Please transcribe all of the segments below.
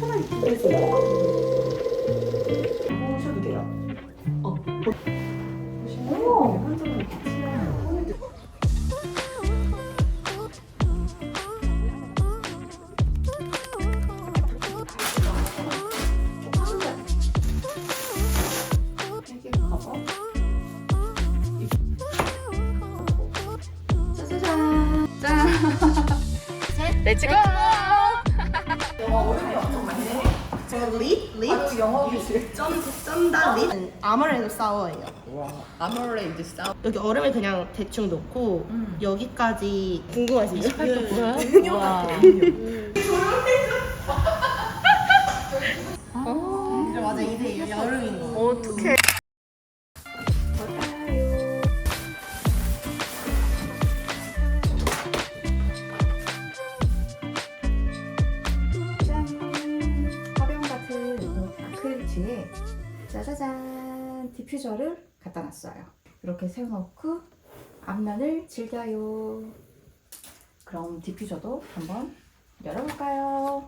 편하 립? 립? 바로 영어 교실. 쩐, 쩐다 립? 아머레드 사워예요. 아모레이드 싸움. 여기 얼음을 그냥 대충 놓고 음. 여기까지 궁금하시죠? 28도 뭐야? 음료 와. 같아, 음료. 이제 맞아 이제 여름인 거. 어떡해. 아크릴티에 짜자잔 디퓨저를 갖다 놨어요. 이렇게 세워놓고 앞면을 즐겨요. 그럼 디퓨저도 한번 열어볼까요?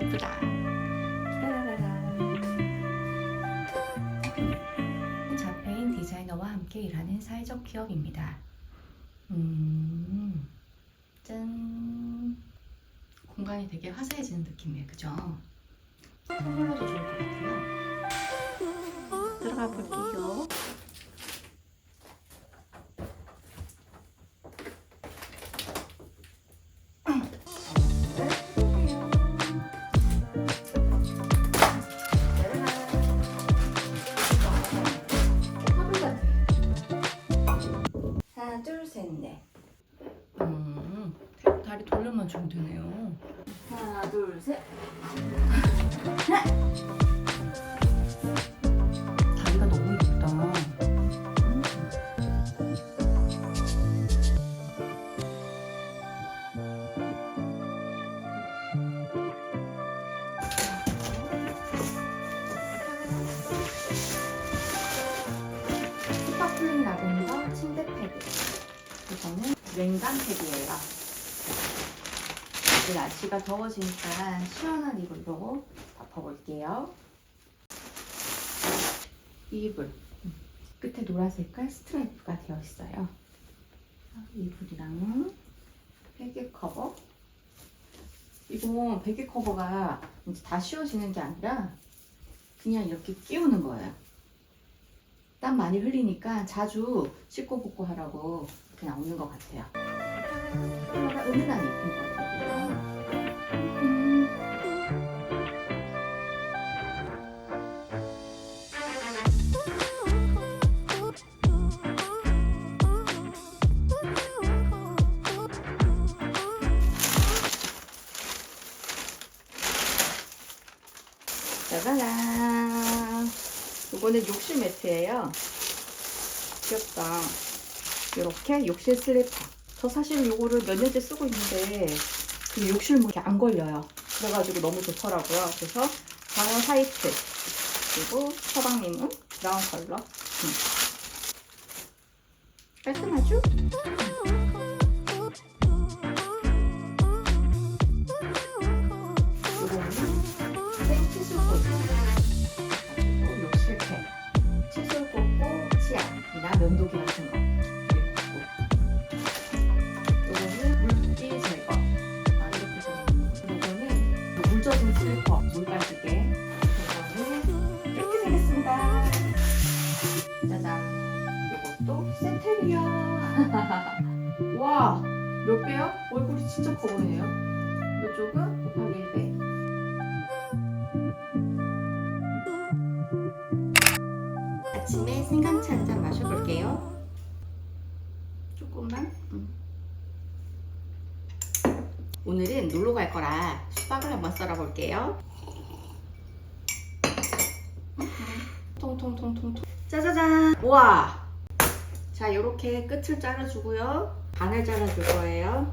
예쁘다. 자페인 디자이너와 함께 일하는 사회적 기업입니다. 음, 짠. 공간이 되게 화사해지는 느낌이에요. 그죠? 선물로도 좋을 것 같아요. 들어가 볼게요. 하나, 둘, 셋, 넷. 음, 다리 돌려만 주면 되네요. 하나, 둘, 셋. 패드예요. 이제 날씨가 더워지니까 시원한 이불로 덮어볼게요. 이 이불 끝에 노란 색깔 스트라이프가 되어 있어요. 이불이랑 베개 커버. 이거 베개 커버가 이제 다 씌워지는 게 아니라 그냥 이렇게 끼우는 거예요. 땀 많이 흘리니까 자주 씻고 붓고 하라고 그냥 없는 것 같아요. 은은하게 이거는 욕실 매트예요. 귀엽다. 이렇게 욕실 슬리퍼. 저 사실 이거를 몇 년째 쓰고 있는데 그 욕실 문이 안 걸려요. 그래가지고 너무 좋더라고요. 그래서 저는 화이트 그리고 서방님은 브라운 컬러. 음. 깔끔하죠? 면도기 같은 거 요거는 물기 제거 아 이렇게 되어 요거는 물 젖은 빠지게 요거는 이렇게 생겼습니다 짜잔 요것도 센테리아 와 몇 배야? 얼굴이 진짜 커 보이네요 아침에 생강차 한 잔 마셔볼게요. 조금만. 음. 오늘은 놀러 갈 거라 수박을 한번 썰어 볼게요. 통통통통통. 짜자잔. 와. 자, 이렇게 끝을 잘라주고요. 반을 잘라줄 거예요.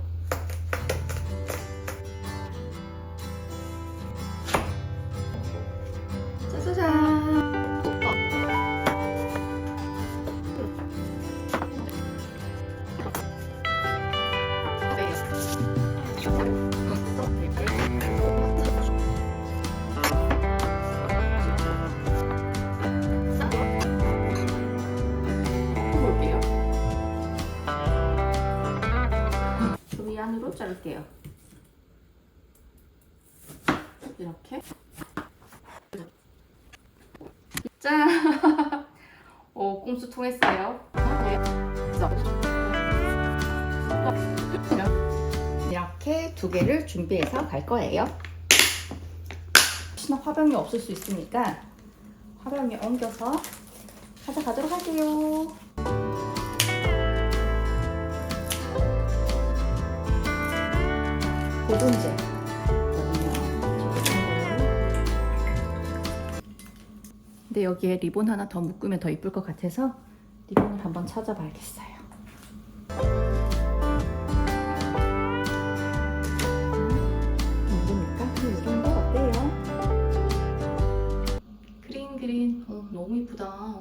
짠! 오, 꼼수 통했어요. 네. 이렇게 두 개를 준비해서 갈 거예요. 혹시나 화병이 없을 수 있으니까 화병에 옮겨서 가져가도록 할게요. 보존제. 근데 여기에 리본 하나 더 묶으면 더 이쁠 것 같아서 리본을 한번 찾아봐야겠어요. 모르니까 이 정도 어때요? 그린 그린 어, 너무 이쁘다.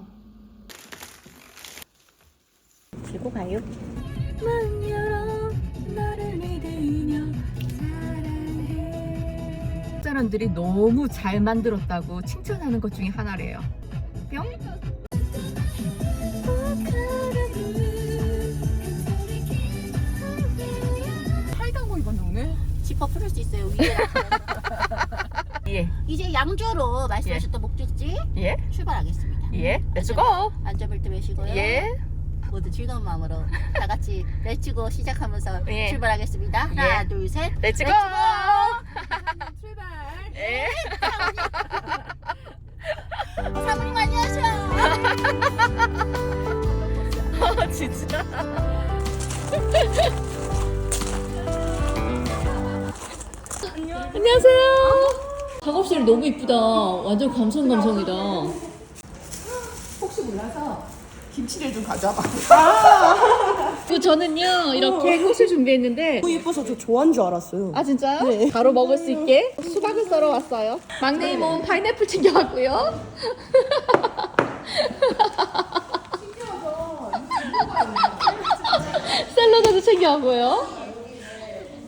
들고 가요. 문 열어 사람들이 너무 잘 만들었다고 칭찬하는 것 중에 하나래요. 뿅. 팔당 거 입었네 오늘. 지퍼 풀을 수 있어요 위에 예. 이제 양조로 말씀하셨던 목적지 예. 출발하겠습니다 예. 렛츠고. 안전벨트 매시고요 예. 모두 즐거운 마음으로 다 같이 렛츠고 시작하면서 예. 출발하겠습니다 하나 예. 둘셋 렛츠고. 출발 예. 사모님 안녕하세요 아, 진짜. 안녕하세요. 작업실 너무 이쁘다. 완전 감성 감성이다. 혹시 몰라서 김치를 좀 가져와봐. 그 저는요 이렇게 꽃을 준비했는데 너무 예뻐서 저 좋아한 줄 알았어요. 아 진짜요? 바로 먹을 수 있게 수박을 썰어 왔어요. 막내 이모는 파인애플 챙겨왔고요. 샐러드도 챙겨왔고요.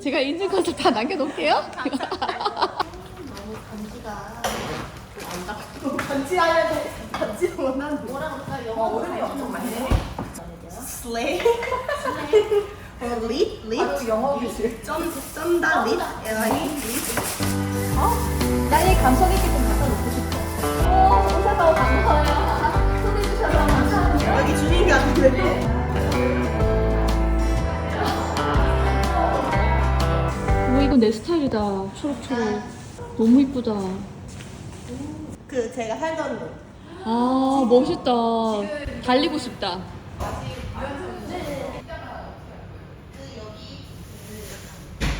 제가 인증 컷을 다 남겨놓을게요. 간지하야 돼. 간지 원하는 뭐라 그럴까? 영어 얼음이 엄청 많네. 어, 립? 립? 바로 영어 교실. 쩐, 쩐다, 립? 에라이, 립? 나의 감성 있게 좀 갖다 놓고 싶어. 오, 오셔서 반가워요. 초대해주셔서 감사합니다. 여기 주인이 왔는데. 오 이거 내 스타일이다. 초록초록. 너무 이쁘다. 그 제가 살던 곳. 아 멋있다. 달리고 싶다.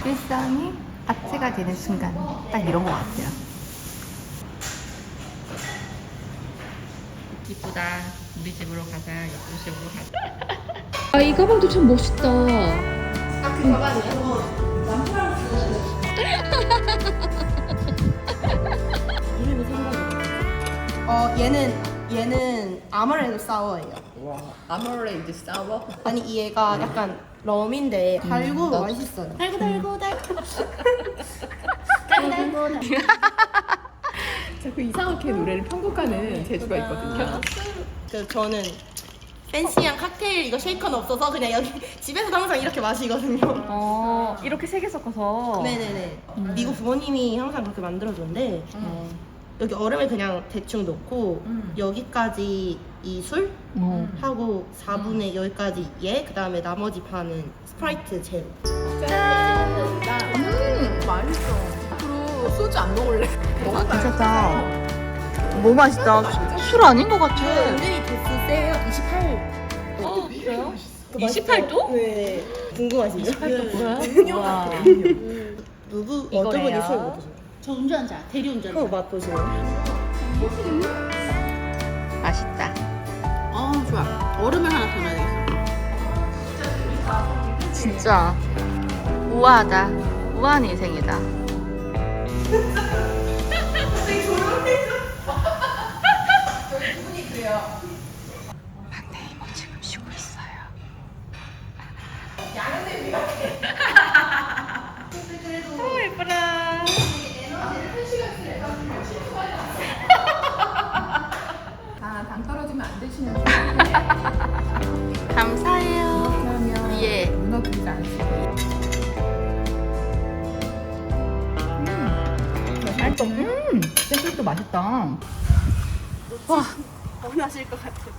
일상이 아트가 되는 순간 딱 이런 것 같아요. 이쁘다. 우리 집으로 가자. 옆 집으로 가자. 아 이 가방도 참 멋있다. 아그 가방이에요? 이름이 생각이 어 얘는 얘는 아마레드 사워예요. 와 아모레이드 사워. 아니 이 얘가 약간 럼인데 달고 맛있어요. 달고 달고 달고 달고 달고 자그 이상하게 노래를 편곡하는 재주가 있거든요. 그 저는 팬시한 칵테일 이거 쉐이커는 없어서 그냥 여기 집에서 항상 이렇게 마시거든요. 어, 이렇게 세 개 섞어서. 네네네. 미국 부모님이 항상 그렇게 만들어줬는데 여기 얼음을 그냥 대충 넣고 여기까지 이술 어. 하고 4분의 여기까지 얘 그 다음에 나머지 반은 스프라이트 제로. 맛있어. 앞으로 소주 안 먹을래? 괜찮다. 너무 맛있다. 술 아닌 것 같아. 은근히 도수 세요. 28. 어, 그래요? 28도? 네. 궁금하시죠? 28도 뭐야? 와. 누구 이거래요. 어떤 분이 술못 드세요? 저 운전자 대리운전자 그거 맛 보세요. 맛있다. 어 좋아 얼음을 하나 더 넣어야겠어 진짜 우아하다. 우아한 인생이다. 맛있다. 원하실 것 같아요.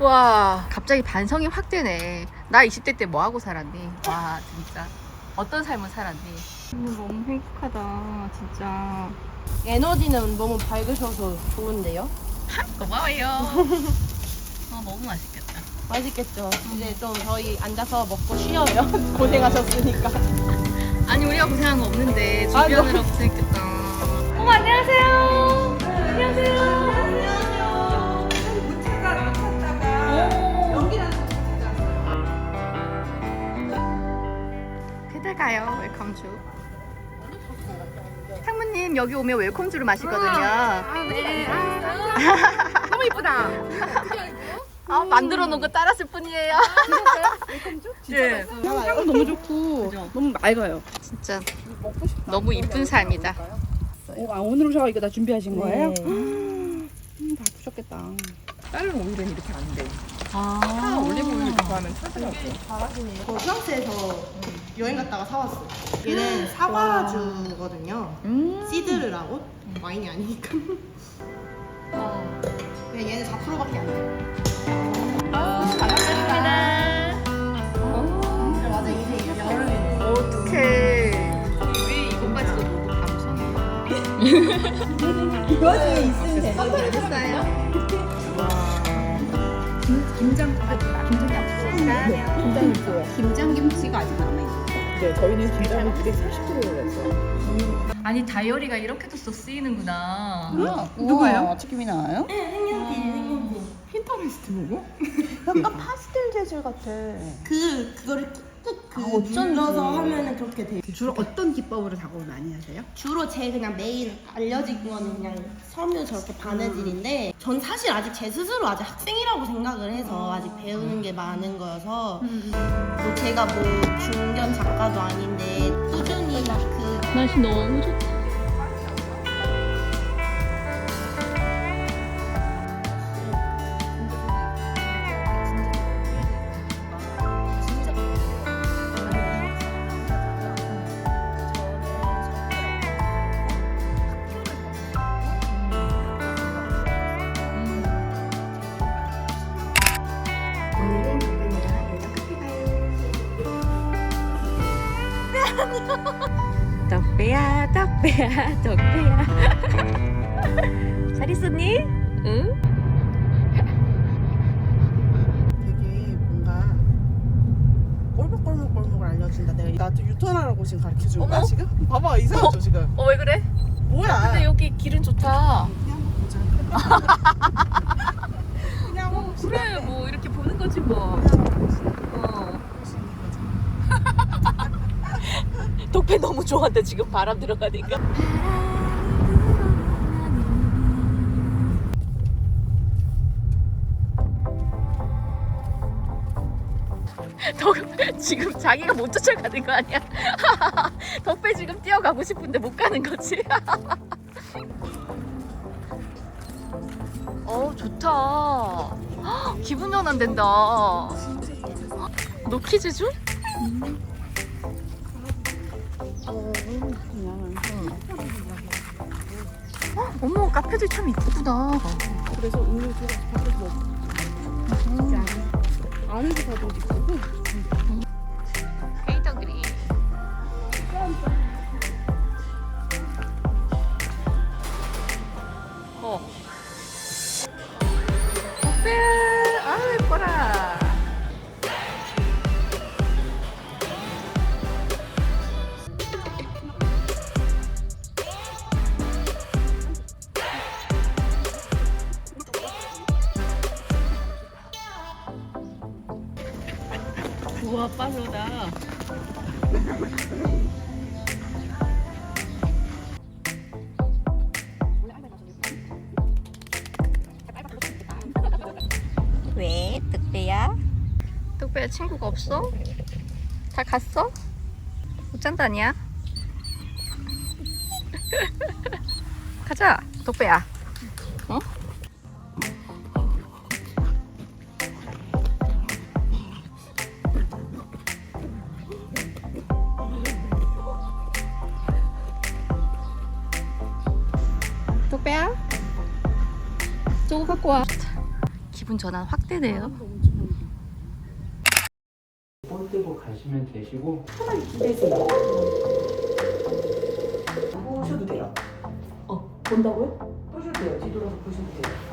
와 갑자기 반성이 확 되네. 나 20대 때 뭐 하고 살았니? 와 진짜 어떤 삶을 살았니? 오늘 너무 행복하다, 진짜. 에너지는 너무 밝으셔서 좋은데요? 고마워요. 어 너무 맛있겠다. 맛있겠죠? 이제 좀 저희 앉아서 먹고 쉬어요. 고생하셨으니까. 아니 우리가 고생한 거 없는데 아, 주변으로 고생했겠다. 여기 오면 웰컴 주를 마시거든요. 너무 이쁘다. 아, 만들어 놓은 거 따랐을 뿐이에요. 네. 향 너무 좋고 너무 맑아요. 진짜 너무 이쁜 삶이다. 오, 아, 오늘 오셔가지고 다 준비하신 거예요? 음, 바쁘셨겠다. 다른 오일은 이렇게 안 돼. 아, 올리브 오일 좋아하면 찾으라고. 저 프랑스에서 여행 갔다가 사왔어요. 얘는 사과주거든요. 시드르라고? 와인이 아니니까. 그냥 얘는 4%밖에 안 돼요. 반갑습니다. 근데 맞아, 이게 여름에. 어떡해. 왜 이것까지도 너무 감성이야? 이거지 있으면 되죠. 선물해줬어요. 김장, 아, 김장이 있어요. 김장 김치가 아직 남아있어요. 네, 저희는 김장을 240kg 올렸어요. 아니 다이어리가 이렇게도 써 쓰이는구나. 누가요? 치킨이 나와요? 네. 핀터레스트 보고? 약간 파스텔 재질 같아. 그, 그거를 그 눌러서 하면은 그렇게 돼. 주로 어떤 기법으로 작업을 많이 하세요? 주로 제 그냥 매일 알려진 거는 그냥 섬유 저렇게 바느질인데 전 사실 아직 제 스스로 아직 학생이라고 생각을 해서 아직 배우는 게 많은 거여서 뭐 제가 뭐 중견 작가도 아닌데 꾸준히 그 맛이 너무 좋다. 덕배야, 덕배야. 잘 있었니? 응? 되게 뭔가 꼴목꼴목 꼴목을 알려준다. 내가 나한테 유턴하라고 지금 가르쳐 준 거야 어머. 지금? 봐봐 이상하죠 지금? 어, 왜 그래? 뭐야? 근데 여기 길은 좋다. 그냥 뭐 그래, 뭐 이렇게 보는 거지 뭐. 어. 덕배 너무 좋아한다 지금 바람 들어가니까. 덕 지금 자기가 못 쫓아가는 거 아니야? 덕배 지금 뛰어가고 싶은데 못 가는 거지? 어 좋다. 헉, 기분 전환 된다. 너 퀴즈 줘? 어, 어머 카페들 참 이쁘구나. 그래서 음료수 밖에서 먹. 안에서 사도 있고. 친구가 없어? 다 갔어? 못 잔다니야? 가자 덕배야 어? 저거 갖고 와. 기분 전환 확 되네요. 볼 뜨고 가시면 되시고 보셔도 돼요. 어, 본다고요? 보셔도 돼요. 뒤돌아서 보셔도 돼요.